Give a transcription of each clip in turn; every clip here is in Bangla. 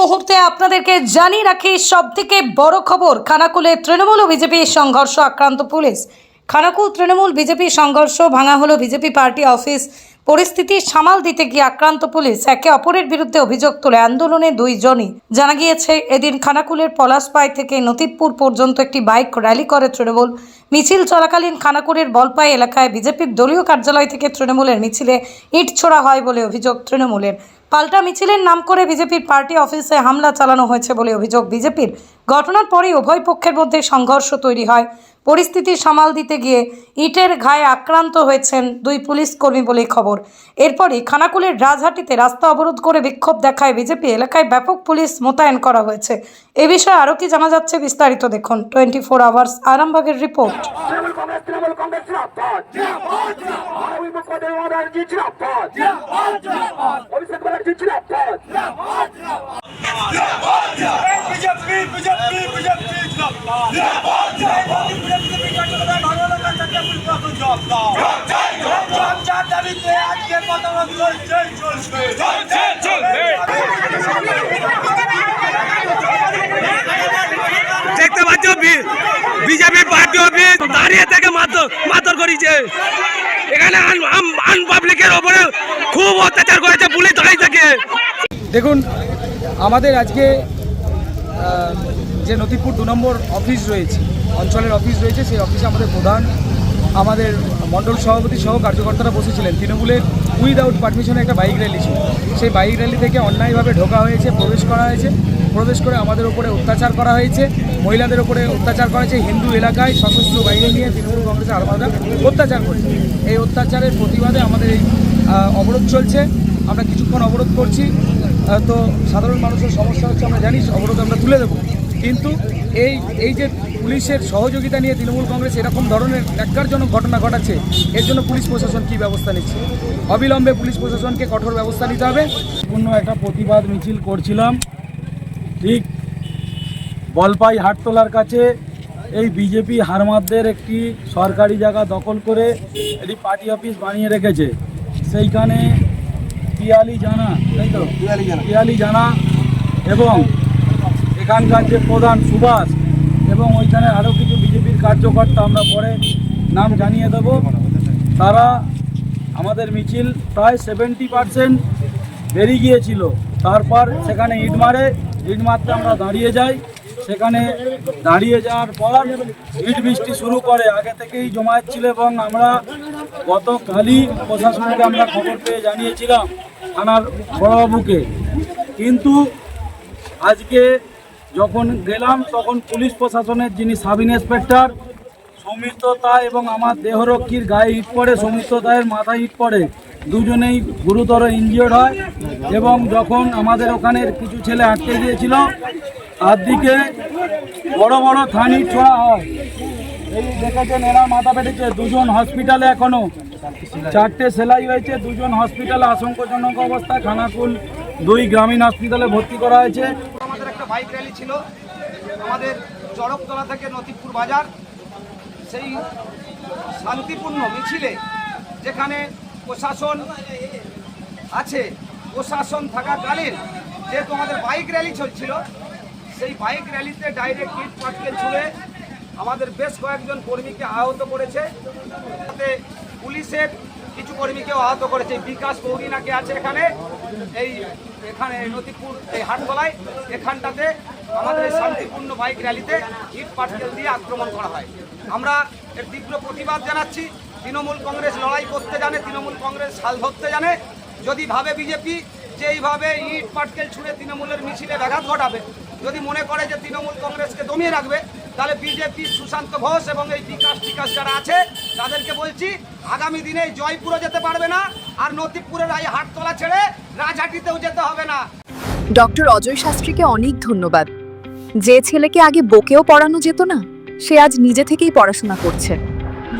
মুহূর্তে আপনাদেরকে জানিয়ে রাখি সব থেকে বড় খবর, খানাকুলে তৃণমূল ও বিজেপির সংঘর্ষ আক্রান্ত পুলিশ। খানাকুল তৃণমূল, বিজেপি সংঘর্ষ, ভাঙা হলো বিজেপি পার্টি অফিস। পরিস্থিতি সামাল দিতে গিয়ে আক্রান্ত পুলিশ একে অপরের বিরুদ্ধে অভিযোগ তোলে। আন্দোলনে দুইজনই জানা গিয়েছে, এদিন খানাকুলের পলাশপাই থেকে নতিবপুর পর্যন্ত একটি বাইক র্যালি করে তৃণমূল। মিছিল চলাকালীন খানাকুলের বলপাই এলাকায় বিজেপির দলীয় কার্যালয় থেকে তৃণমূলের মিছিলে ইট ছোড়া হয় বলে অভিযোগ তৃণমূলের। পাল্টা মিছিলের নাম করে বিজেপির পার্টি অফিসে হামলা চালানো হয়েছে বলে অভিযোগ বিজেপির। ঘটনার পরেই উভয় পক্ষের মধ্যে সংঘর্ষ তৈরি হয়। পরিস্থিতি সামাল দিতে গিয়ে ইটের ঘায়ে আক্রান্ত হয়েছেন দুই পুলিশ কর্মী বলেই খবর। এরপরই খানাকুলের রাজহাটিতে রাস্তা অবরোধ করে বিক্ষোভ দেখায় বিজেপি। এলাকায় ব্যাপক পুলিশ মোতায়েন করা হয়েছে। এ বিষয়ে আরও কি জানা যাচ্ছে বিস্তারিত দেখুন। টোয়েন্টি ফোর আওয়ার্স আরামবাগের রিপোর্ট। অভিষেক ব্যানার্জি দেখতে পাচ্ছ বিজেপি পার্টি অফিস দাঁড়িয়ে থেকে মারধর মারধর করেছে। এখানে আনপাবলিকের ওপরে খুব অত্যাচার করেছে পুলিশ দাঁড়িয়ে থেকে। দেখুন আমাদের আজকে যে নথিপুর দু নম্বর অফিস রয়েছে, অঞ্চলের অফিস রয়েছে, সেই অফিসে আমাদের প্রধান, আমাদের মণ্ডল সভাপতি সহ কার্যকর্তারা বসেছিলেন। তৃণমূলের উইদাউট পারমিশনে একটা বাইক র্যালি ছিল। সেই বাইক র্যালি থেকে অন্যায়ভাবে ঢোকা হয়েছে, প্রবেশ করা হয়েছে। প্রবেশ করে আমাদের উপরে অত্যাচার করা হয়েছে, মহিলাদের উপরে অত্যাচার করা হয়েছে। হিন্দু এলাকায় সশস্ত্র বাহিনী নিয়ে তৃণমূল কংগ্রেসের আলমাদা অত্যাচার করেছে। এই অত্যাচারের প্রতিবাদে আমাদের এই অবরোধ চলছে। আমরা কিছুক্ষণ অবরোধ করছি। তো সাধারণ মানুষের সমস্যা হচ্ছে, আমরা জানি, অবরোধ আমরা তুলে দেবো। কিন্তু এই এই যে পুলিশের সহযোগিতা নিয়ে তৃণমূল কংগ্রেস এরকম ধরনের ন্যাক্কারজনক ঘটনা ঘটাচ্ছে, এর জন্য পুলিশ প্রশাসন কী ব্যবস্থা নিচ্ছে? অবিলম্বে পুলিশ প্রশাসনকে কঠোর ব্যবস্থা নিতে হবে। পূর্ণ একটা প্রতিবাদ মিছিল করছিলাম। ঠিক বলপাই হাটতলার কাছে এই বিজেপি হারমাদদের একটি সরকারি জায়গা দখল করে একটি পার্টি অফিস বানিয়ে রেখেছে। সেইখানে পিয়ালি জানা তাই তো? পিয়ালি জানা। পিয়ালি জানা এবং এখানকার যে প্রধান সুভাষ এবং ওইখানে আরও কিছু বিজেপির কার্যকর্তা আমরা পরে নাম জানিয়ে দেব। তারা আমাদের মিছিল প্রায় সেভেন্টি পার্সেন্ট বেরিয়ে গিয়েছিল। তারপর সেখানে ইট মারে ইট মারতে আমরা দাঁড়িয়ে যাই। সেখানে দাঁড়িয়ে যাওয়ার পর ইট বৃষ্টি শুরু করে। আগে থেকেই জমায়েত ছিল এবং আমরা গতকালই প্রশাসনকে আমরা খবর পেয়ে জানিয়েছিলাম থানার বড়বাবুকে। কিন্তু আজকে যখন গেলাম, তখন পুলিশ প্রশাসনের যিনি সাব ইন্সপেক্টর সৌমিত্রতা এবং আমার দেহরক্ষীর গায়ে হিট পড়ে, সৌমিত্র তায়ের মাথায় হিট পড়ে, দুজনেই গুরুতর ইনজিওর্ড হয় এবং যখন আমাদের ওখানের কিছু ছেলে আটকে গিয়েছিল, তার দিকে বড় বড় থানি ছোঁয়া হয়। দেখেছেন এরা মাথা পেটেছে, দুজন হসপিটালে এখনও। চারটে সেলাই হয়েছে, দুজন হসপিটালে আশঙ্কাজনক অবস্থায়, খানাকুল দুই গ্রামীণ হসপিটালে ভর্তি করা হয়েছে। আমাদের একটা বাইক র্যালি ছিল, আমাদের চড়কতলা থেকে নতিপুর বাজার, সেই শান্তিপূর্ণ মিছিলে, যেখানে প্রশাসন আছে, প্রশাসন থাকাকালীন যেহেতু আমাদের বাইক র্যালি চলছিল, সেই বাইক র্যালিতে ডাইরেক্ট ইট পাটকেল ছুড়ে আমাদের বেশ কয়েকজন কর্মীকে আহত করেছে। পুলিশের কিছু কর্মীকেও আহত করেছে। বিকাশ গৌরীনাকে আছে এখানে। এই এখানে নদীপুর এই হাটতলায়, এখানটাতে আমাদের শান্তিপূর্ণ বাইক র্যালিতে ইট পাটকেল দিয়ে আক্রমণ করা হয়। আমরা এর তীব্র প্রতিবাদ জানাচ্ছি। তৃণমূল কংগ্রেস লড়াই করতে জানে, তৃণমূল কংগ্রেস হাল ধরতে জানে। যদি ভাবে বিজেপি যে এইভাবে ইট পাটকেল ছুঁড়ে তৃণমূলের মিছিলে ব্যাঘাত ঘটাবে, যদি মনে করে যে তৃণমূল কংগ্রেসকে দমিয়ে রাখবে তাহলে বিজেপি সুশান্ত ঘোষ এবং এই বিকাশ টিকাশ যারা আছে তাদেরকে বলছি আগামী দিনে জয়পুরও যেতে পারবে না আর নতিপুরের এই হাটতলা ছেড়ে রাজহাটিতেও যেতে হবে না। ডক্টর অজয় শাস্ত্রীকে অনেক ধন্যবাদ। যে ছেলেকে আগে বকেও পড়ানো যেত না সে আজ নিজে থেকেই পড়াশোনা করছে।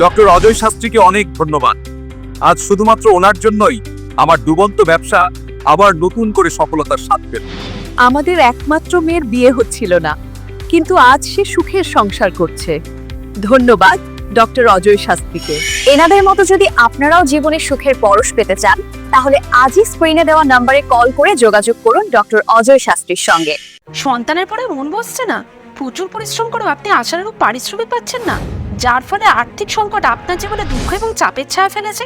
ডক্টর অজয় শাস্ত্রীকে অনেক ধন্যবাদ। আজ শুধুমাত্র ওনার জন্যই আমার ডুবন্ত ব্যবসা আবার নতুন করে সফলতার স্বাদ পেল। আমাদের একমাত্র মেয়ের বিয়ে হচ্ছিল না। কিন্তু আজ সে সুখের সংসার করছে। ধন্যবাদ ডক্টর অজয় শাস্ত্রীকে। এনাদের মতো যদি আপনারাও জীবনে সুখের পরশ পেতে চান তাহলে আজই স্ক্রিনে দেওয়া নম্বরে কল করে যোগাযোগ করুন ডক্টর অজয় শাস্ত্রীর সঙ্গে। সন্তানের পরে মন বসছে না। প্রচুর পরিশ্রম করেও আপনি আশানুরূপ পারিশ্রমিক পাচ্ছেন না যার ফলে আর্থিক সংকট আপনার জীবনে দুঃখ এবং চাপের ছায়া ফেলেছে।